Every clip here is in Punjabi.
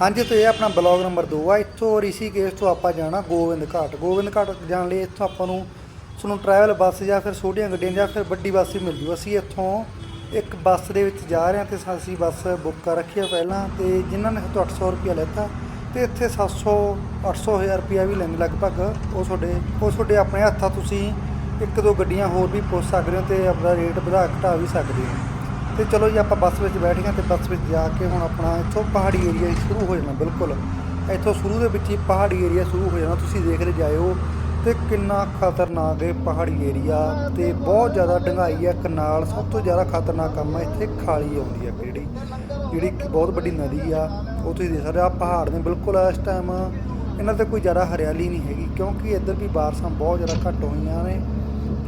ਹਾਂਜੀ, ਤੇ ਇਹ ਆਪਣਾ ਬਲੌਗ ਨੰਬਰ 2 ਆ। ਇੱਥੋਂ ਰਿਸ਼ੀ ਕੇਸ ਤੋਂ ਆਪਾਂ ਜਾਣਾ ਗੋਬਿੰਦ ਘਾਟ। ਗੋਬਿੰਦ ਘਾਟ ਜਾਣ ਲਈ ਇੱਥੋਂ ਆਪਾਂ ਨੂੰ ਤੁਹਾਨੂੰ ਟਰੈਵਲ ਬੱਸ ਜਾਂ ਫਿਰ ਛੋਟੀਆਂ ਗੱਡੀਆਂ ਜਾਂ ਫਿਰ ਵੱਡੀ ਬੱਸ ਹੀ ਮਿਲ ਜੂ ਅਸੀਂ ਇੱਥੋਂ ਇੱਕ ਬੱਸ ਦੇ ਵਿੱਚ ਜਾ ਰਹੇ ਹਾਂ ਤੇ ਅਸੀਂ ਬੱਸ ਬੁੱਕ ਕਰ ਰੱਖੀ ਆ ਪਹਿਲਾਂ ਤੇ ਜਿਨ੍ਹਾਂ ਨੇ ਤੋਂ 800 ਰੁਪਇਆ ਲੈਤਾ ਤੇ ਇੱਥੇ 700 800 ਹਜ਼ਾਰ ਰੁਪਇਆ ਵੀ ਲੈਂਦੇ ਲਗਭਗ। ਉਹ ਤੁਹਾਡੇ ਉਹ ਤੁਹਾਡੇ ਆਪਣੇ ਹੱਥਾਂ ਤੁਸੀਂ ਇੱਕ ਦੋ ਗੱਡੀਆਂ ਹੋਰ ਵੀ ਪੁੱਛ ਸਕਦੇ ਹੋ ਤੇ ਆਪਣਾ ਰੇਟ ਵਧਾ ਘਟਾ ਵੀ ਸਕਦੇ ਹੋ। ਤੇ ਚਲੋ ਜੀ, ਆਪਾਂ ਬੱਸ ਵਿੱਚ ਬੈਠ ਗਏ ਤੇ ਬੱਸ ਵਿੱਚ ਜਾ ਕੇ ਹੁਣ ਆਪਣਾ ਇੱਥੋਂ ਪਹਾੜੀ ਏਰੀਆ ਸ਼ੁਰੂ ਹੋ ਜਾਣਾ ਬਿਲਕੁਲ। ਇੱਥੋਂ ਸ਼ੁਰੂ ਦੇ ਵਿੱਚ ਹੀ ਪਹਾੜੀ ਏਰੀਆ ਸ਼ੁਰੂ ਹੋ ਜਾਣਾ, ਤੁਸੀਂ ਦੇਖਦੇ ਜਾਇਓ। ਤੇ ਕਿੰਨਾ ਖਤਰਨਾਕ ਹੈ ਪਹਾੜੀ ਏਰੀਆ ਤੇ ਬਹੁਤ ਜ਼ਿਆਦਾ ਡੰਗਾਈ ਹੈ ਕਨਾਲ, ਸਭ ਤੋਂ ਜ਼ਿਆਦਾ ਖਤਰਨਾਕ ਕੰਮ ਹੈ, ਇੱਥੇ ਖਾਲੀ ਆਉਂਦੀ ਹੈ ਜਿਹੜੀ ਜਿਹੜੀ ਬਹੁਤ ਵੱਡੀ ਨਦੀ ਆ, ਉਹ ਤੁਸੀਂ ਦੇਖ ਸਕਦੇ ਆ ਪਹਾੜ ਨੇ ਬਿਲਕੁਲ ਇਸ ਟਾਈਮ ਇਹਨਾਂ ਤੇ ਕੋਈ ਜ਼ਿਆਦਾ ਹਰਿਆਲੀ ਨਹੀਂ ਹੈਗੀ, ਕਿਉਂਕਿ ਇੱਧਰ ਵੀ ਬਾਰਿਸ਼ਾਂ ਬਹੁਤ ਜ਼ਿਆਦਾ ਘੱਟ ਹੋਈਆਂ ਨੇ।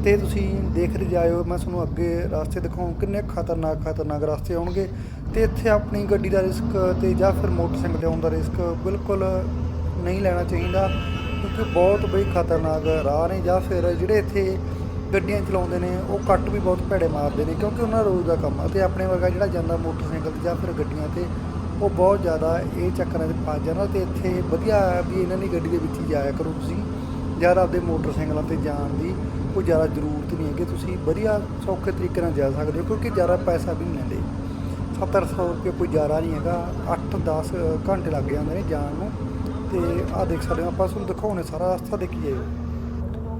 ਤੇ ਤੁਸੀਂ ਦੇਖਦੇ ਜਾਇਓ, ਮੈਂ ਤੁਹਾਨੂੰ ਅੱਗੇ ਰਸਤੇ ਦਿਖਾਉਂ, ਕਿੰਨੇ ਖਤਰਨਾਕ ਖਤਰਨਾਕ ਰਸਤੇ ਆਉਣਗੇ। ਤੇ ਇੱਥੇ ਆਪਣੀ ਗੱਡੀ ਦਾ ਰਿਸਕ ਤੇ ਜਾਂ ਫਿਰ ਮੋਟਰਸਾਈਕਲ ਤੇ ਆਉਣ ਦਾ ਰਿਸਕ ਬਿਲਕੁਲ ਨਹੀਂ ਲੈਣਾ ਚਾਹੀਦਾ। ਕਿਉਂਕਿ ਬਹੁਤ ਬਈ ਖਤਰਨਾਕ ਰਾਹ ਨੇ ਜਾਂ ਫਿਰ ਜਿਹੜੇ ਇੱਥੇ ਗੱਡੀਆਂ ਚਲਾਉਂਦੇ ਨੇ, ਉਹ ਕੱਟ ਵੀ ਬਹੁਤ ਭੈੜੇ ਮਾਰਦੇ ਨੇ, ਕਿਉਂਕਿ ਉਹਨਾਂ ਰੋਜ਼ ਦਾ ਕੰਮ ਆ। ਤੇ ਆਪਣੇ ਵਰਗਾ ਜਿਹੜਾ ਜਾਂਦਾ ਮੋਟਰਸਾਈਕਲ ਤੇ ਜਾਂ ਫਿਰ ਗੱਡੀਆਂ ਤੇ, ਉਹ ਬਹੁਤ ਜ਼ਿਆਦਾ ਇਹ ਚੱਕਰਾਂ 'ਚ ਫਸ ਜਾਂਦਾ। ਤੇ ਇੱਥੇ ਵਧੀਆ ਵੀ ਇਹਨਾਂ ਦੀ ਗੱਡੀ ਦੇ ਵਿੱਚ ਹੀ ਜਾਇਆ ਕਰੋ ਤੁਸੀਂ ਜ਼ਿਆਦਾ ਆਪਦੇ ਮੋਟਰਸਾਈਕਲਾਂ ਤੇ ਜਾਣ ਦੀ। ਕੋਈ ਜ਼ਿਆਦਾ ਜ਼ਰੂਰਤ ਨਹੀਂ ਹੈਗੀ, ਤੁਸੀਂ ਵਧੀਆ ਸੌਖੇ ਤਰੀਕੇ ਨਾਲ ਜਾ ਸਕਦੇ ਹੋ, ਕਿਉਂਕਿ ਜ਼ਿਆਦਾ ਪੈਸਾ ਵੀ ਨਹੀਂ ਲੈਂਦੇ। 70 ਰੁਪਏ ਕੋਈ ਜ਼ਿਆਦਾ ਨਹੀਂ ਹੈਗਾ 8-10 ਘੰਟੇ ਲੱਗ ਜਾਂਦੇ ਨੇ ਜਾਣ ਨੂੰ। ਤੇ ਆਹ ਦੇਖ ਸਕਦੇ ਹੋ, ਆਪਾਂ ਤੁਹਾਨੂੰ ਦਿਖਾਉਣੇ ਸਾਰਾ ਰਸਤਾ ਦੇਖੀ ਜਾਇਓ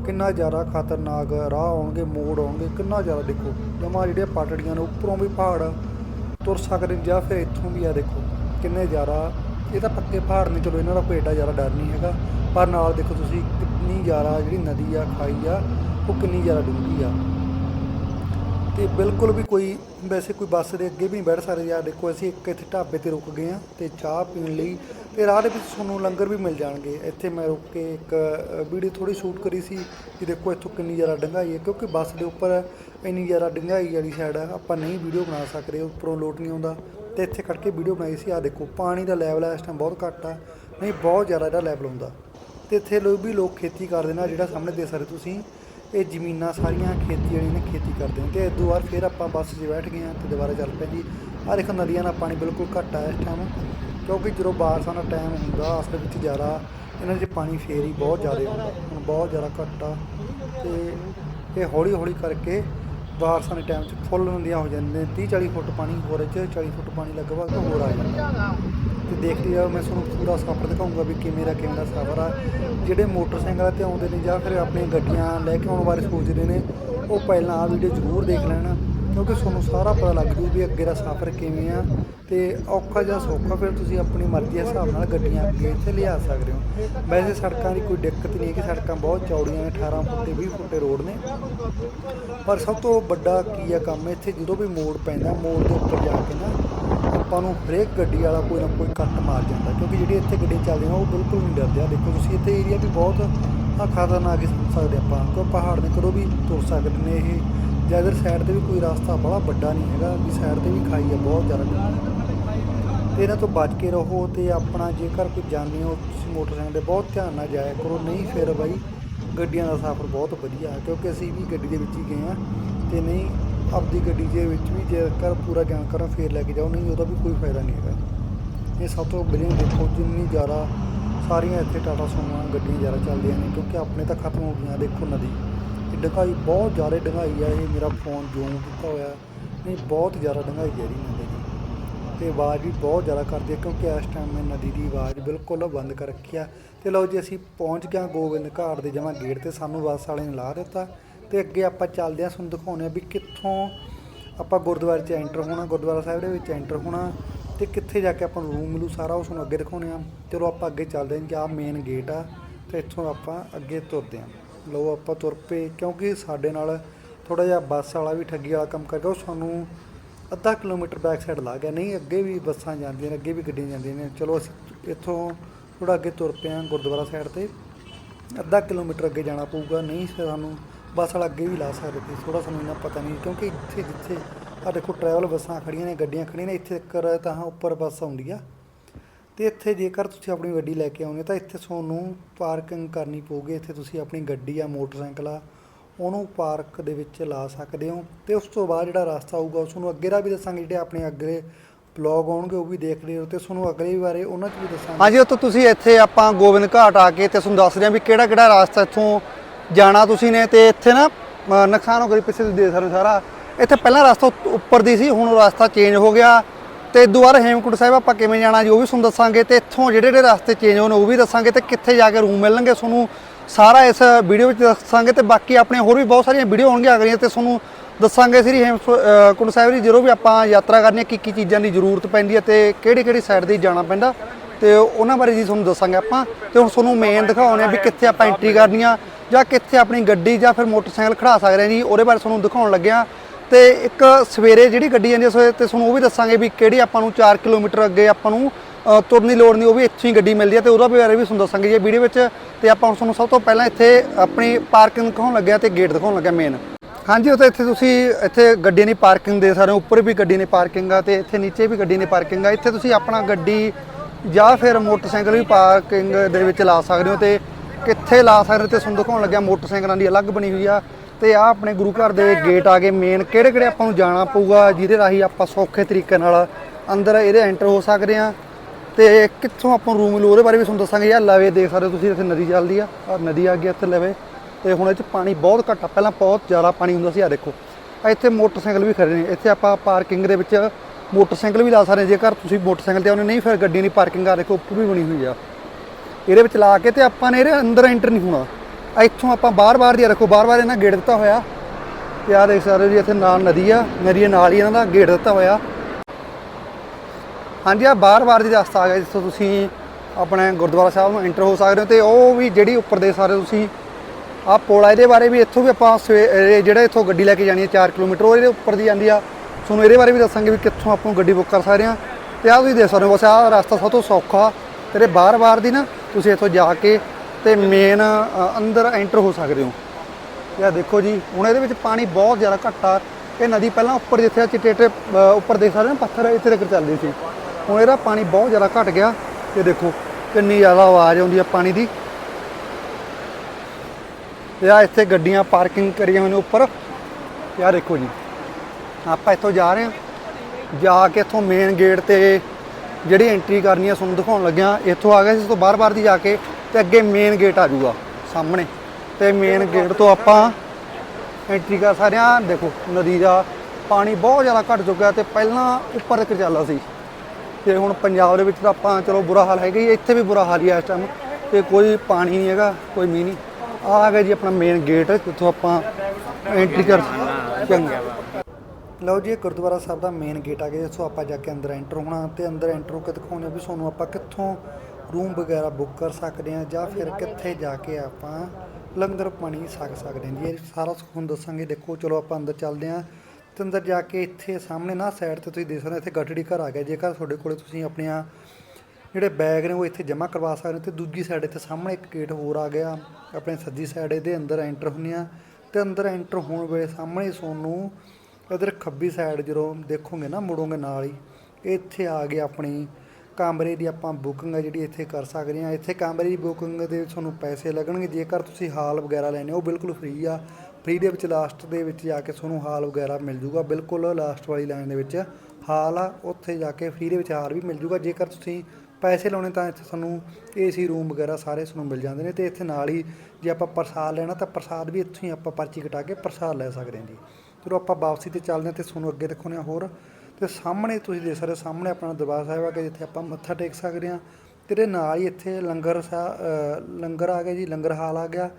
ਕਿੰਨਾ ਜ਼ਿਆਦਾ ਖਤਰਨਾਕ ਰਾਹ ਆਉਣਗੇ, ਮੋੜ ਆਉਣਗੇ, ਕਿੰਨਾ ਜ਼ਿਆਦਾ ਦੇਖੋ, ਜਮਾ ਜਿਹੜੀਆਂ ਪਾਟੜੀਆਂ ਨੇ, ਉੱਪਰੋਂ ਵੀ ਪਹਾੜ ਤੁਰ ਸਕਦੇ ਨੇ, ਜਾਂ ਫਿਰ ਇੱਥੋਂ ਵੀ ਆ ਦੇਖੋ, ਕਿੰਨੇ ਜ਼ਿਆਦਾ। ਇਹ ਤਾਂ ਪੱਕੇ ਪਹਾੜ ਨੇ, ਚਲੋ ਇਹਨਾਂ ਦਾ ਕੋਈ ਏਡਾ ਜ਼ਿਆਦਾ ਡਰ ਨਹੀਂ ਹੈਗਾ। ਪਰ ਨਾਲ ਦੇਖੋ ਤੁਸੀਂ, ਕਿੰਨੀ ਜ਼ਿਆਦਾ ਜਿਹੜੀ ਨਦੀ ਆ, ਖਾਈ ਆ ਉਹ ਕਿੰਨੀ ਜ਼ਿਆਦਾ ਡੂੰਘੀ ਆ। ਤੇ ਬਿਲਕੁਲ ਵੀ ਕੋਈ, ਵੈਸੇ ਕੋਈ ਬੱਸ ਦੇ ਅੱਗੇ ਵੀ ਨਹੀਂ ਬੈਠ ਸਕਦੇ ਆ ਦੇਖੋ ਅਸੀਂ ਇੱਕ ਇੱਥੇ ਢਾਬੇ ਤੇ ਰੁਕ ਗਏ ਆ ਤੇ ਚਾਹ ਪੀਣ ਲਈ ਤੇ ਰਾਹ ਦੇ ਵਿੱਚ ਤੁਹਾਨੂੰ ਲੰਗਰ ਵੀ ਮਿਲ ਜਾਣਗੇ। ਇੱਥੇ ਮੈਂ ਰੁਕ ਕੇ ਇੱਕ ਵੀਡੀਓ ਥੋੜੀ ਸ਼ੂਟ ਕਰੀ ਸੀ ਕਿ ਦੇਖੋ ਇੱਥੋਂ ਕਿੰਨੀ ਜ਼ਿਆਦਾ ਡੰਗਾਈ ਹੈ ਕਿਉਂਕਿ ਬੱਸ ਦੇ ਉੱਪਰ ਇੰਨੀ ਜ਼ਿਆਦਾ ਡੰਗਾਈ ਵਾਲੀ ਸਾਈਡ ਆ, ਆਪਾਂ ਨਹੀਂ ਵੀਡੀਓ ਬਣਾ ਸਕਦੇ, ਉੱਪਰੋਂ ਲੋਟ ਨਹੀਂ ਆਉਂਦਾ। ਤੇ ਇੱਥੇ ਕੱਢ ਕੇ ਵੀਡੀਓ ਬਣਾਈ ਸੀ ਆ ਦੇਖੋ ਪਾਣੀ ਦਾ ਲੈਵਲ ਆ, ਇਸ ਟਾਈਮ ਬਹੁਤ ਘੱਟ ਆ, ਨਹੀਂ ਬਹੁਤ ਜ਼ਿਆਦਾ ਇਹਦਾ ਲੈਵਲ ਹੁੰਦਾ। ਤੇ ਇੱਥੇ ਲੋਕ ਵੀ ਲੋਕ ਖੇਤੀ ਕਰਦੇ ਨੇ ਜਿਹੜਾ ਸਾਹਮਣੇ ਦੇ ਸਕਦੇ ਤੁਸੀਂ ਇਹ ਜ਼ਮੀਨਾਂ ਸਾਰੀਆਂ ਖੇਤੀ ਵਾਲੀ ਨੇ ਖੇਤੀ ਕਰਦੇ ਨੇ ਤੇ ਇਸ ਤੋਂ ਬਾਅਦ ਫਿਰ ਆਪਾਂ ਬੱਸ 'ਚ ਬੈਠ ਗਏ ਹਾਂ ਤੇ ਦੁਬਾਰਾ ਚੱਲ ਪਏ ਜੀ। ਆਹ ਦੇਖੋ ਨਦੀਆਂ ਦਾ ਪਾਣੀ ਬਿਲਕੁਲ ਘੱਟ ਆ ਇਸ ਟਾਈਮ ਕਿਉਂਕਿ ਜਦੋਂ ਬਾਰਿਸ਼ਾਂ ਦਾ ਟਾਈਮ ਹੁੰਦਾ ਅਸਲ ਵਿੱਚ ਜ਼ਿਆਦਾ ਇਹਨਾਂ 'ਚ ਪਾਣੀ ਫੇਰ ਹੀ ਬਹੁਤ ਜ਼ਿਆਦਾ ਹੁੰਦਾ, ਹੁਣ ਬਹੁਤ ਜ਼ਿਆਦਾ ਘੱਟ ਆ। ਤੇ ਇਹ ਹੌਲੀ ਹੌਲੀ ਕਰਕੇ ਬਾਰਿਸ਼ਾਂ ਦੇ ਟਾਈਮ 'ਚ ਫੁੱਲ ਨਦੀਆਂ ਹੋ ਜਾਂਦੇ ਨੇ 30 40 ਫੁੱਟ ਪਾਣੀ, ਹੋਰ ਇਹ 'ਚ 40 ਫੁੱਟ ਪਾਣੀ ਲਗਭਗ ਹੋਰ ਆ ਜਾਂਦਾ। ਤੇ ਦੇਖਦੇ ਜਾਓ ਮੈਂ ਤੁਹਾਨੂੰ ਪੂਰਾ ਸਫ਼ਰ ਦਿਖਾਊਂਗਾ ਵੀ ਕਿਵੇਂ ਦਾ ਕਿਵੇਂ ਦਾ ਸਫ਼ਰ ਆ। ਜਿਹੜੇ ਮੋਟਰਸਾਈਕਲਾਂ ਤੇ ਆਉਂਦੇ ਨੇ ਜਾਂ ਫਿਰ ਆਪਣੀਆਂ ਗੱਡੀਆਂ ਲੈ ਕੇ ਆਉਣ ਬਾਰੇ ਸੋਚਦੇ ਨੇ, ਉਹ ਪਹਿਲਾਂ ਆ ਵੀਡੀਓ ਜ਼ਰੂਰ ਦੇਖ ਲੈਣ। ਕਿਉਂਕਿ ਤੁਹਾਨੂੰ ਸਾਰਾ ਪਤਾ ਲੱਗ ਜੂ ਵੀ ਅੱਗੇ ਦਾ ਸਫ਼ਰ ਕਿਵੇਂ ਆ ਤੇ ਔਖਾ ਜਾਂ ਸੌਖਾ ਫਿਰ ਤੁਸੀਂ ਆਪਣੀ ਮਰਜ਼ੀ ਦੇ ਹਿਸਾਬ ਨਾਲ ਗੱਡੀਆਂ ਅੱਗੇ ਇੱਥੇ ਲਿਆ ਸਕਦੇ ਹੋ। ਵੈਸੇ ਸੜਕਾਂ ਦੀ ਕੋਈ ਦਿੱਕਤ ਨਹੀਂ ਹੈ ਕਿ ਸੜਕਾਂ ਬਹੁਤ ਚੌੜੀਆਂ ਨੇ 18 ਫੁੱਟੇ 20 ਫੁੱਟੇ ਰੋਡ ਨੇ। ਪਰ ਸਭ ਤੋਂ ਵੱਡਾ ਕੀ ਆ ਕੰਮ ਇੱਥੇ ਜਦੋਂ ਵੀ ਮੋੜ ਪੈਂਦਾ, ਮੋੜ ਦੇ ਉੱਪਰ ਜਾ ਕੇ ਨਾ ਆਪਾਂ ਨੂੰ ਹਰੇਕ ਗੱਡੀ ਵਾਲਾ ਕੋਈ ਨਾ ਕੋਈ ਕੱਟ ਮਾਰ ਜਾਂਦਾ, ਕਿਉਂਕਿ ਜਿਹੜੀ ਇੱਥੇ ਗੱਡੀ ਚੱਲਦੀਆਂ ਉਹ ਬਿਲਕੁਲ ਨਹੀਂ ਡਰਦੇ। ਆ ਦੇਖੋ ਤੁਸੀਂ ਇੱਥੇ ਏਰੀਆ ਵੀ ਬਹੁਤ ਖਤਰਨਾਕ ਹੀ ਸਮਝ ਸਕਦੇ ਆਪਾਂ ਕਿਉਂ ਪਹਾੜ ਨੇ ਕਦੋਂ ਵੀ ਤੁਰ ਸਕਦੇ ਨੇ ਇਹ ਜਾਂ ਇਧਰ ਸਾਈਡ ਤੇ ਵੀ ਕੋਈ ਰਸਤਾ ਬੜਾ ਵੱਡਾ ਨਹੀਂ ਹੈਗਾ, ਵੀ ਸਾਈਡ ਤੇ ਵੀ ਖਾਈ ਆ ਬਹੁਤ ਜ਼ਿਆਦਾ। ਤੇ ਇਹਨਾਂ ਤੋਂ ਬਚ ਕੇ ਰਹੋ ਤੇ ਆਪਣਾ ਜੇਕਰ ਕੋਈ ਜਾਂਦੇ ਹੋ ਤੁਸੀਂ ਮੋਟਰਸਾਈਕਲ ਤੇ, ਬਹੁਤ ਧਿਆਨ ਨਾਲ ਜਾਇਆ ਕਰੋ। ਨਹੀਂ ਫਿਰ ਬਾਈ, ਗੱਡੀਆਂ ਦਾ ਸਫ਼ਰ ਬਹੁਤ ਵਧੀਆ ਹੈ ਕਿਉਂਕਿ ਅਸੀਂ ਵੀ ਗੱਡੀ ਦੇ ਵਿੱਚ ਹੀ ਗਏ ਆ ਤੇ ਨਹੀਂ, ਆਪਦੀ ਗੱਡੀ ਦੇ ਵਿੱਚ ਵੀ ਜੇਕਰ ਪੂਰਾ ਜਾਣਕਾਰਾ ਫੇਰ ਲੈ ਕੇ ਜਾਓ, ਨਹੀਂ ਉਹਦਾ ਵੀ ਕੋਈ ਫਾਇਦਾ ਨਹੀਂ ਹੈਗਾ। ਇਹ ਸਭ ਤੋਂ ਵਧੀਆ ਦੇਖੋ, ਜਿੰਨੀ ਜ਼ਿਆਦਾ ਸਾਰੀਆਂ ਇੱਥੇ ਟਾਟਾ ਸੋਮਾ ਗੱਡੀਆਂ ਜ਼ਿਆਦਾ ਚੱਲਦੀਆਂ ਨੇ, ਕਿਉਂਕਿ ਆਪਣੇ ਤਾਂ ਖਤਮ ਹੋ ਗਈਆਂ, ਦੇਖੋ ਨਦੀ। ਡੰਗਾਈ ਬਹੁਤ ਜ਼ਿਆਦਾ ਡੰਗਾਈ ਆ ਇਹ ਮੇਰਾ ਫੋਨ ਜ਼ੂਮ ਕੀਤਾ ਹੋਇਆ। ਨਹੀਂ, ਬਹੁਤ ਜ਼ਿਆਦਾ ਡੰਗਾਈ ਹੈ ਇਹਦੀ ਨਦੀ ਦੀ। ਤੇ ਆਵਾਜ਼ ਵੀ ਬਹੁਤ ਜ਼ਿਆਦਾ ਕਰਦੀ ਹੈ, ਕਿਉਂਕਿ ਇਸ ਟਾਈਮ ਮੈਂ ਨਦੀ ਦੀ ਆਵਾਜ਼ ਬਿਲਕੁਲ ਬੰਦ ਕਰ ਰੱਖੀ ਆ। ਤੇ ਲਓ ਜੀ, ਅਸੀਂ ਪਹੁੰਚ ਗਏ ਗੋਬਿੰਦ ਘਾਟ ਦੇ ਜਮਾ ਗੇਟ ਤੇ। ਸਾਨੂੰ ਬੱਸ ਵਾਲੇ ਨੇ ਲਾ ਦਿੱਤਾ। ਤੇ ਅੱਗੇ ਆਪਾਂ ਚੱਲਦੇ ਹਾਂ, ਤੁਹਾਨੂੰ ਦਿਖਾਉਂਦੇ ਆ ਵੀ ਕਿੱਥੋਂ ਆਪਾਂ ਗੁਰਦੁਆਰੇ 'ਚ ਐਂਟਰ ਹੋਣਾ, ਗੁਰਦੁਆਰਾ ਸਾਹਿਬ ਦੇ ਵਿੱਚ ਐਂਟਰ ਹੋਣਾ ਤੇ ਕਿੱਥੇ ਜਾ ਕੇ ਆਪਾਂ ਨੂੰ ਰੂਮ ਮਿਲੂ ਸਾਰਾ ਉਸ ਨੂੰ ਅੱਗੇ ਦਿਖਾਉਂਦੇ ਆ ਚਲੋ ਆਪਾਂ ਅੱਗੇ ਚੱਲਦੇ ਹਾਂ ਕਿ ਆਹ ਮੇਨ ਗੇਟ ਆ ਤੇ ਇੱਥੋਂ ਆਪਾਂ ਅੱਗੇ ਤੁਰਦੇ ਹਾਂ। ਲਓ ਆਪਾਂ ਤੁਰ ਪਏ, ਕਿਉਂਕਿ ਸਾਡੇ ਨਾਲ ਥੋੜਾ ਜਿਹਾ ਬੱਸ ਵਾਲਾ ਵੀ ਠੱਗੀ ਵਾਲਾ ਕੰਮ ਕਰ ਉਹ ਸਾਨੂੰ ਅੱਧਾ ਕਿਲੋਮੀਟਰ ਬੈਕ ਸਾਈਡ ਲਾ ਗਿਆ। ਨਹੀਂ, ਅੱਗੇ ਵੀ ਬੱਸਾਂ ਜਾਂਦੀਆਂ ਨੇ, ਅੱਗੇ ਵੀ ਗੱਡੀਆਂ ਜਾਂਦੀਆਂ ਨੇ। ਚਲੋ ਅਸੀਂ ਇੱਥੋਂ ਥੋੜਾ ਅੱਗੇ ਤੁਰ ਪਏ ਹਾਂ ਗੁਰਦੁਆਰਾ ਸਾਈਡ ਤੇ। ਅੱਧਾ ਕਿਲੋਮੀਟਰ ਅੱਗੇ ਜਾਣਾ ਪਊਗਾ। ਨਹੀਂ ਫਿਰ ਸਾਨੂੰ ਬੱਸ ਵਾਲਾ ਅੱਗੇ ਵੀ ਲਾ ਸਕਦੇ ਸੀ। ਥੋੜਾ ਸਾਨੂੰ ਇੰਨਾ ਪਤਾ ਨਹੀਂ ਕਿਉਂਕਿ ਇੱਥੇ ਜਿੱਥੇ ਆ ਦੇਖੋ ਟਰੈਵਲ ਬੱਸਾਂ ਖੜੀਆਂ ਨੇ, ਗੱਡੀਆਂ ਖੜੀਆਂ ਨੇ, ਇੱਥੇ ਤੱਕ ਤਾਂ ਉੱਪਰ ਬੱਸ ਆਉਂਦੀ ਆ। ਤੇ ਇੱਥੇ ਜੇਕਰ ਤੁਸੀਂ ਆਪਣੀ ਗੱਡੀ ਲੈ ਕੇ ਆਉਂਦੇ ਤਾਂ ਇੱਥੇ ਤੁਹਾਨੂੰ ਪਾਰਕਿੰਗ ਕਰਨੀ ਪਊਗੀ। ਇੱਥੇ ਤੁਸੀਂ ਆਪਣੀ ਗੱਡੀ ਆ ਮੋਟਰਸਾਈਕਲ ਆ, ਉਹਨੂੰ ਪਾਰਕ ਦੇ ਵਿੱਚ ਲਾ ਸਕਦੇ ਹੋ ਤੇ ਉਸ ਤੋਂ ਬਾਅਦ ਜਿਹੜਾ ਰਸਤਾ ਆਊਗਾ, ਉਸ ਨੂੰ ਅੱਗੇ ਦਾ ਵੀ ਦੱਸਾਂਗੇ, ਜਿਹੜੇ ਆਪਣੇ ਅੱਗੇ ਬਲੌਗ ਆਉਣਗੇ, ਉਹ ਵੀ ਦੇਖ ਲਿਓ ਤੇ ਤੁਹਾਨੂੰ ਅਗਲੇ ਬਾਰੇ ਉਹਨਾਂ 'ਚ ਵੀ ਦੱਸਾਂਗੇ। ਹਾਂਜੀ, ਉੱਥੋਂ ਤੁਸੀਂ ਇੱਥੇ ਆਪਾਂ ਗੋਬਿੰਦ ਘਾਟ ਆ ਕੇ ਤੇ ਤੁਹਾਨੂੰ ਦੱਸ ਰਹੇ ਹਾਂ ਵੀ ਕਿਹੜਾ ਕਿਹੜਾ ਰਸਤਾ ਇੱਥੋਂ ਜਾਣਾ ਤੁਸੀਂ ਨੇ ਤੇ ਇੱਥੇ ਨਾ ਨੁਕਸਾਨ ਹੋ ਗਿਆ ਪਿੱਛੇ ਤੁਸੀਂ ਦੇਖ ਸਕਦੇ ਹੋ ਸਾਰਾ। ਇੱਥੇ ਪਹਿਲਾਂ ਰਸਤਾ ਉੱਪਰ ਦੀ ਸੀ, ਹੁਣ ਉਹ ਰਸਤਾ ਚੇਂਜ ਹੋ ਗਿਆ। ਤੇ ਦੁਬਾਰਾ ਹੇਮਕੁੰਟ ਸਾਹਿਬ ਆਪਾਂ ਕਿਵੇਂ ਜਾਣਾ ਜੀ, ਉਹ ਵੀ ਤੁਹਾਨੂੰ ਦੱਸਾਂਗੇ ਤੇ ਇੱਥੋਂ ਜਿਹੜੇ ਜਿਹੜੇ ਰਸਤੇ ਚੇਂਜ ਹੋਣ ਉਹ ਵੀ ਦੱਸਾਂਗੇ ਤੇ ਕਿੱਥੇ ਜਾ ਕੇ ਰੂਮ ਮਿਲਣਗੇ ਤੁਹਾਨੂੰ ਸਾਰਾ ਇਸ ਵੀਡੀਓ ਵਿੱਚ ਦੱਸਾਂਗੇ ਤੇ ਬਾਕੀ ਆਪਣੇ ਹੋਰ ਵੀ ਬਹੁਤ ਸਾਰੀਆਂ ਵੀਡੀਓ ਹੋਣਗੀਆਂ ਅਗਲੀਆਂ ਤੇ ਤੁਹਾਨੂੰ ਦੱਸਾਂਗੇ ਸ੍ਰੀ ਹੇਮਕੁੰਟ ਸਾਹਿਬ ਦੀ ਜਦੋਂ ਵੀ ਆਪਾਂ ਯਾਤਰਾ ਕਰਨੀ ਹੈ ਕੀ ਕੀ ਚੀਜ਼ਾਂ ਦੀ ਜ਼ਰੂਰਤ ਪੈਂਦੀ ਹੈ ਤੇ ਕਿਹੜੀ ਕਿਹੜੀ ਸਾਈਡ ਦੀ ਜਾਣਾ ਪੈਂਦਾ ਤੇ ਉਹਨਾਂ ਬਾਰੇ ਜੀ ਤੁਹਾਨੂੰ ਦੱਸਾਂਗੇ ਆਪਾਂ ਤੇ ਹੁਣ ਤੁਹਾਨੂੰ ਮੇਨ ਦਿਖਾਉਣੇ ਆ ਵੀ ਕਿੱਥੇ ਆਪਾਂ ਐਂਟਰੀ ਕਰਨੀ ਆ ਜਾਂ ਕਿੱਥੇ ਆਪਣੀ ਗੱਡੀ ਜਾਂ ਫਿਰ ਮੋਟਰਸਾਈਕਲ ਖੜਾ ਸਕਦੇ ਆ ਜੀ, ਉਹਦੇ ਬਾਰੇ ਤੁਹਾਨੂੰ ਦਿਖਾਉਣ ਲੱਗਿਆ ਤੇ ਇੱਕ ਸਵੇਰੇ ਜਿਹੜੀ ਗੱਡੀ ਜਾਂਦੀ ਹੈ ਸਵੇਰੇ ਤੇ ਤੁਹਾਨੂੰ ਉਹ ਵੀ ਦੱਸਾਂਗੇ ਵੀ ਕਿਹੜੀ ਆਪਾਂ ਨੂੰ 4 ਕਿਲੋਮੀਟਰ ਅੱਗੇ ਆਪਾਂ ਨੂੰ ਅ, ਤੁਰਨ ਦੀ ਲੋੜ ਨਹੀਂ ਉਹ ਵੀ ਇੱਥੋਂ ਹੀ ਗੱਡੀ ਮਿਲਦੀ ਹੈ ਤੇ ਉਹਦਾ ਬਾਰੇ ਵੀ ਤੁਹਾਨੂੰ ਦੱਸਾਂਗੇ ਜੀ ਵੀਡੀਓ ਵਿੱਚ ਤੇ ਆਪਾਂ ਤੁਹਾਨੂੰ ਸਭ ਤੋਂ ਪਹਿਲਾਂ ਇੱਥੇ ਆਪਣੀ ਪਾਰਕਿੰਗ ਦਿਖਾਉਣ ਲੱਗਿਆ ਤੇ ਗੇਟ ਦਿਖਾਉਣ ਲੱਗਿਆ ਮੇਨ ਹਾਂਜੀ ਉੱਥੇ ਇੱਥੇ ਤੁਸੀਂ ਇੱਥੇ ਗੱਡੀ ਦੀ ਪਾਰਕਿੰਗ ਦੇ ਸਾਰੇ ਉੱਪਰ ਵੀ ਗੱਡੀ ਦੀ ਪਾਰਕਿੰਗ ਆ ਤੇ ਇੱਥੇ ਨੀਚੇ ਵੀ ਗੱਡੀ ਦੀ ਪਾਰਕਿੰਗ ਆ। ਇੱਥੇ ਤੁਸੀਂ ਆਪਣਾ ਗੱਡੀ ਜਾਂ ਫਿਰ ਮੋਟਰਸਾਈਕਲ ਵੀ ਪਾਰਕਿੰਗ ਦੇ ਵਿੱਚ ਲਾ ਸਕਦੇ ਹੋ ਤੇ ਕਿੱਥੇ ਲਾ ਸਕਦੇ ਹੋ ਤੇ ਤੁਹਾਨੂੰ ਦਿਖਾਉਣ ਲੱਗਿਆ ਮੋਟਰਸਾਈਕਲਾਂ ਦੀ ਅਲੱਗ ਬਣੀ ਹੋਈ ਆ। ਤੇ ਆ ਆਪਣੇ ਗੁਰੂ ਘਰ ਦੇ ਗੇਟ ਆ ਗਏ ਮੇਨ ਕਿਹੜੇ ਕਿਹੜੇ ਆਪਾਂ ਨੂੰ ਜਾਣਾ ਪਊਗਾ, ਜਿਹਦੇ ਰਾਹੀਂ ਆਪਾਂ ਸੌਖੇ ਤਰੀਕੇ ਨਾਲ ਅੰਦਰ ਇਹਦੇ ਐਂਟਰ ਹੋ ਸਕਦੇ ਆ ਤੇ ਕਿੱਥੋਂ ਆਪਾਂ ਰੂਮ ਮਿਲੂ, ਉਹਦੇ ਬਾਰੇ ਵੀ ਤੁਹਾਨੂੰ ਦੱਸਾਂਗੇ। ਯਾਰ ਲਵੇ ਦੇਖ ਸਕਦੇ ਹੋ ਤੁਸੀਂ, ਇੱਥੇ ਨਦੀ ਚੱਲਦੀ ਆ। ਆ ਨਦੀ ਆ ਗਈ ਇੱਥੇ ਲਵੇ। ਤੇ ਹੁਣ ਇਹ ਚ ਪਾਣੀ ਬਹੁਤ ਘੱਟ ਆ। ਪਹਿਲਾਂ ਬਹੁਤ ਜ਼ਿਆਦਾ ਪਾਣੀ ਹੁੰਦਾ ਸੀ ਆ ਦੇਖੋ। ਆ ਇੱਥੇ ਮੋਟਰਸਾਈਕਲ ਵੀ ਖੜੇ ਨੇ। ਇੱਥੇ ਆਪਾਂ ਪਾਰਕਿੰਗ ਦੇ ਵਿੱਚ ਮੋਟਰਸਾਈਕਲ ਵੀ ਲਾ ਸਕਦੇ ਹਾਂ। ਜੇਕਰ ਤੁਸੀਂ ਮੋਟਰਸਾਈਕਲ ਤੇ ਆਉਣੇ ਨਹੀਂ ਫਿਰ ਗੱਡੀਆਂ ਦੀ ਪਾਰਕਿੰਗ ਆ। ਦੇਖੋ, ਉੱਪਰ ਵੀ ਬਣੀ ਹੋਈ ਆ। ਇਹਦੇ ਵਿੱਚ ਲਾ ਕੇ ਤੇ ਆਪਾਂ ਨੇ ਇਹਦੇ ਅੰਦਰ ਐਂਟਰ ਨਹੀਂ ਹੋਣਾ। ਇੱਥੋਂ ਆਪਾਂ ਬਾਹਰ-ਬਾਹਰ ਦੀ ਰੱਖੋ ਦੇਖੋ ਬਾਹਰ-ਬਾਹਰ ਇਹਨਾਂ ਗੇਟ ਦਿੱਤਾ ਹੋਇਆ। ਤੇ ਆ ਦੇਖ ਸਕਦੇ ਹੋ ਜੀ, ਇੱਥੇ ਨਾਲ ਨਦੀ ਆ, ਨਦੀ ਨਾਲ ਹੀ ਇਹਨਾਂ ਦਾ ਗੇਟ ਦਿੱਤਾ ਹੋਇਆ। ਹਾਂਜੀ ਆ ਬਾਹਰ-ਬਾਹਰ ਦੀ ਰਸਤਾ ਆ ਗਿਆ ਜਿੱਥੋਂ ਤੁਸੀਂ ਆਪਣੇ ਗੁਰਦੁਆਰਾ ਸਾਹਿਬ ਨੂੰ ਐਂਟਰ ਹੋ ਸਕਦੇ ਹੋ, ਤੇ ਉਹ ਵੀ ਜਿਹੜੀ ਉੱਪਰ ਦੇ ਸਾਰੇ ਤੁਸੀਂ ਆ ਪੋਲਾ ਇਹਦੇ ਬਾਰੇ ਵੀ ਇੱਥੋਂ ਵੀ ਆਪਾਂ ਸਵੇ- ਜਿਹੜਾ ਇੱਥੋਂ ਗੱਡੀ ਲੈ ਕੇ ਜਾਣੀ ਹੈ 4 ਕਿਲੋਮੀਟਰ, ਉਹ ਇਹਦੇ ਉੱਪਰ ਦੀ ਜਾਂਦੀ ਆ। ਤੁਹਾਨੂੰ ਇਹਦੇ ਬਾਰੇ ਵੀ ਦੱਸਾਂਗੇ ਵੀ ਕਿੱਥੋਂ ਆਪਾਂ ਗੱਡੀ ਬੁੱਕ ਕਰ ਸਕਦੇ ਆ। ਤੇ ਆ ਤੁਸੀਂ ਦੇਖ ਸਕਦੇ ਹੋ, ਬਸ ਆਹ ਰਸਤਾ ਸਭ ਤੋਂ ਸੌਖਾ, ਤੇਰੇ ਬਾਹਰ-ਬਾਹਰ ਦੀ ਨਾ ਤੁਸੀਂ ਇੱਥੋਂ ਜਾ ਕੇ ਤੇ ਮੇਨ ਅੰਦਰ ਐਂਟਰ ਹੋ ਸਕਦੇ ਹੋ। ਇਹ ਦੇਖੋ ਜੀ, ਹੁਣ ਇਹਦੇ ਵਿੱਚ ਪਾਣੀ ਬਹੁਤ ਜ਼ਿਆਦਾ ਘੱਟ ਆ। ਇਹ ਨਦੀ ਪਹਿਲਾਂ ਉੱਪਰ ਜਿੱਥੇ ਆ ਚਿੱਟੇ ਚਿੱਟੇ ਉੱਪਰ ਦੇਖ ਸਕਦੇ ਹੋ ਨਾ, ਪੱਥਰ ਇੱਥੇ ਤੱਕ ਚੱਲਦੀ ਸੀ। ਹੁਣ ਇਹਦਾ ਪਾਣੀ ਬਹੁਤ ਜ਼ਿਆਦਾ ਘਟ ਗਿਆ। ਇਹ ਦੇਖੋ, ਕਿੰਨੀ ਜ਼ਿਆਦਾ ਆਵਾਜ਼ ਆਉਂਦੀ ਆ ਪਾਣੀ ਦੀ। ਤੇ ਆ ਇੱਥੇ ਗੱਡੀਆਂ ਪਾਰਕਿੰਗ ਕਰੀਆਂ ਹੋਈਆਂ ਨੇ ਉੱਪਰ। ਤੇ ਦੇਖੋ ਜੀ, ਆਪਾਂ ਇੱਥੋਂ ਜਾ ਰਹੇ ਹਾਂ। ਜਾ ਕੇ ਇੱਥੋਂ ਮੇਨ ਗੇਟ ਤੇ ਜਿਹੜੀ ਐਂਟਰੀ ਕਰਨੀ ਆ, ਤੁਹਾਨੂੰ ਦਿਖਾਉਣ ਲੱਗਿਆ। ਇੱਥੋਂ ਆ ਗਏ ਸੀ, ਇਸ ਤੋਂ ਬਾਹਰ-ਬਾਹਰ ਦੀ ਜਾ ਕੇ। ਤੇ ਅੱਗੇ ਮੇਨ ਗੇਟ ਆ ਜਾਊਗਾ, ਸਾਹਮਣੇ। ਤੇ ਮੇਨ ਗੇਟ ਤੋਂ ਆਪਾਂ ਐਂਟਰੀ ਕਰ ਸਕਦੇ ਹਾਂ ਦੇਖੋ, ਨਦੀ ਦਾ ਪਾਣੀ ਬਹੁਤ ਜ਼ਿਆਦਾ ਘਟ ਚੁੱਕਿਆ ਤੇ ਪਹਿਲਾਂ ਉੱਪਰ ਤੱਕ ਚੱਲਦਾ ਸੀ। ਤੇ ਹੁਣ ਪੰਜਾਬ ਦੇ ਵਿੱਚ ਤਾਂ ਆਪਾਂ, ਚਲੋ ਬੁਰਾ ਹਾਲ ਹੈਗਾ ਹੀ ਇੱਥੇ ਵੀ ਬੁਰਾ ਹਾਲ ਹੀ ਆ ਇਸ ਟਾਈਮ ਤੇ ਕੋਈ ਪਾਣੀ ਨਹੀਂ ਹੈਗਾ, ਕੋਈ ਮੀਂਹ ਨਹੀਂ। ਆਹ ਆ ਗਿਆ ਜੀ ਆਪਣਾ ਮੇਨ ਗੇਟ ਜਿੱਥੋਂ ਆਪਾਂ ਐਂਟਰੀ ਕਰ ਚੰਗਾ। ਲਓ ਜੀ ਗੁਰਦੁਆਰਾ ਸਾਹਿਬ ਦਾ ਮੇਨ ਗੇਟ ਆ ਗਿਆ, ਜਿੱਥੋਂ ਆਪਾਂ ਜਾ ਕੇ ਅੰਦਰ ਐਂਟਰ ਹੋਣਾ। ਤੇ ਅੰਦਰ ਐਂਟਰ ਹੋ ਕੇ ਦਿਖਾਉਂਦੇ ਆ ਵੀ ਤੁਹਾਨੂੰ ਆਪਾਂ ਕਿੱਥੋਂ ਰੂਮ ਵਗੈਰਾ ਬੁੱਕ ਕਰ ਸਕਦੇ ਹਾਂ ਜਾਂ ਫਿਰ ਕਿੱਥੇ ਜਾ ਕੇ ਆਪਾਂ ਲੰਗਰ ਪਾਣੀ ਛਕ ਸਕਦੇ ਹਾਂ ਜੀ। ਇਹ ਸਾਰਾ ਤੁਹਾਨੂੰ ਦੱਸਾਂਗੇ। ਦੇਖੋ, ਚਲੋ ਆਪਾਂ ਅੰਦਰ ਚੱਲਦੇ ਹਾਂ ਤੇ ਅੰਦਰ ਜਾ ਕੇ ਇੱਥੇ ਸਾਹਮਣੇ ਨਾ ਸਾਈਡ ਤੇ ਤੁਸੀਂ ਦੇਖ ਸਕਦੇ ਹੋ, ਇੱਥੇ ਗੱਠੜੀ ਘਰ ਆ ਗਿਆ। ਜੇਕਰ ਤੁਹਾਡੇ ਕੋਲੇ ਤੁਸੀਂ ਆਪਣੀਆਂ ਜਿਹੜੇ ਬੈਗ ਨੇ ਉਹ ਇੱਥੇ ਜਮ੍ਹਾਂ ਕਰਵਾ ਸਕਦੇ ਹੋ ਤੇ ਦੂਜੀ ਸਾਈਡ ਇੱਥੇ ਸਾਹਮਣੇ ਇੱਕ ਗੇਟ ਹੋਰ ਆ ਗਿਆ। ਆਪਣੇ ਸੱਜੀ ਸਾਈਡ ਇਹਦੇ ਅੰਦਰ ਐਂਟਰ ਹੁੰਦੇ ਆ ਤੇ ਅੰਦਰ ਐਂਟਰ ਹੋਣ ਵੇਲੇ ਸਾਹਮਣੇ ਤੁਹਾਨੂੰ ਇਧਰ ਖੱਬੀ ਸਾਈਡ ਜਦੋਂ ਦੇਖੋਗੇ ਨਾ, ਮੁੜੋਗੇ ਨਾਲ ਹੀ। ਇੱਥੇ ਆ ਗਏ ਆਪਣੀ ਕਮਰੇ ਦੀ ਆਪਾਂ ਬੁਕਿੰਗ ਆ ਜਿਹੜੀ ਇੱਥੇ ਕਰ ਸਕਦੇ ਆ ਇੱਥੇ ਕਮਰੇ ਦੀ ਬੁਕਿੰਗ ਦੇ ਤੁਹਾਨੂੰ ਪੈਸੇ ਲੱਗਣਗੇ। ਜੇਕਰ ਤੁਸੀਂ ਹਾਲ ਵਗੈਰਾ ਲੈਣੇ, ਉਹ ਬਿਲਕੁਲ ਫ੍ਰੀ ਆ। ਫ੍ਰੀ ਦੇ ਵਿੱਚ ਲਾਸਟ ਦੇ ਵਿੱਚ ਜਾ ਕੇ ਤੁਹਾਨੂੰ ਹਾਲ ਵਗੈਰਾ ਮਿਲ ਜੂਗਾ। ਬਿਲਕੁਲ ਲਾਸਟ ਵਾਲੀ ਲਾਈਨ ਦੇ ਵਿੱਚ ਹਾਲ ਆ। ਉੱਥੇ ਜਾ ਕੇ ਫ੍ਰੀ ਦੇ ਵਿੱਚ ਹਾਲ ਵੀ ਮਿਲ ਜੂਗਾ। ਜੇਕਰ ਤੁਸੀਂ ਪੈਸੇ ਲਾਉਣੇ ਤਾਂ ਇੱਥੇ ਤੁਹਾਨੂੰ ਏਸੀ ਰੂਮ ਵਗੈਰਾ ਸਾਰੇ ਤੁਹਾਨੂੰ ਮਿਲ ਜਾਂਦੇ ਨੇ ਤੇ ਇੱਥੇ ਨਾਲ ਹੀ ਜੇ ਆਪਾਂ ਪ੍ਰਸਾਦ ਲੈਣਾ ਤਾਂ ਪ੍ਰਸਾਦ ਵੀ ਇੱਥੋਂ ਹੀ ਆਪਾਂ ਪਰਚੀ ਕਟਾ ਕੇ ਪ੍ਰਸਾਦ ਲੈ ਸਕਦੇ ਹਾਂ ਜੀ। ਚਲੋ ਆਪਾਂ ਵਾਪਸੀ ਤੇ ਚੱਲਦੇ ਹਾਂ ਤੇ ਤੁਹਾਨੂੰ ਅੱਗੇ ਦਿਖਾਉਂਦੇ ਹਾਂ ਹੋਰ। ਤੇ ਸਾਹਮਣੇ ਤੁਸੀਂ ਦੇਖ ਸਕਦੇ ਹੋ, ਸਾਹਮਣੇ ਆਪਣਾ ਦਰਬਾਰ ਸਾਹਿਬ ਆ ਗਿਆ ਜਿੱਥੇ ਆਪਾਂ ਮੱਥਾ ਟੇਕ ਸਕਦੇ ਹਾਂ ਤੇ ਨਾਲ ਹੀ ਇੱਥੇ ਲੰਗਰ ਸਾ- ਲੰਗਰ ਆ ਗਿਆ ਜੀ, ਲੰਗਰ ਹਾਲ ਆ ਗਿਆ।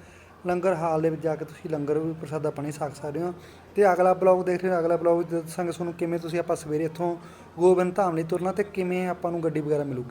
ਲੰਗਰ ਹਾਲ ਦੇ ਵਿੱਚ ਜਾ ਕੇ ਤੁਸੀਂ ਲੰਗਰ ਵੀ ਪ੍ਰਸਾਦਾ ਪਾਣੀ ਛਕ ਸਕਦੇ ਹੋ। ਤੇ ਅਗਲਾ ਬਲੌਗ ਦੇਖ ਰਹੇ ਹੋ, ਅਗਲਾ ਬਲੌਗ ਦੱਸਾਂਗੇ ਤੁਹਾਨੂੰ ਕਿਵੇਂ ਤੁਸੀਂ ਆਪਾਂ ਸਵੇਰੇ ਇੱਥੋਂ ਗੋਬਿੰਦ ਧਾਮ ਲਈ ਤੁਰਨਾ ਤੇ ਕਿਵੇਂ ਆਪਾਂ ਨੂੰ ਗੱਡੀ ਵਗੈਰਾ ਮਿਲੂਗੀ।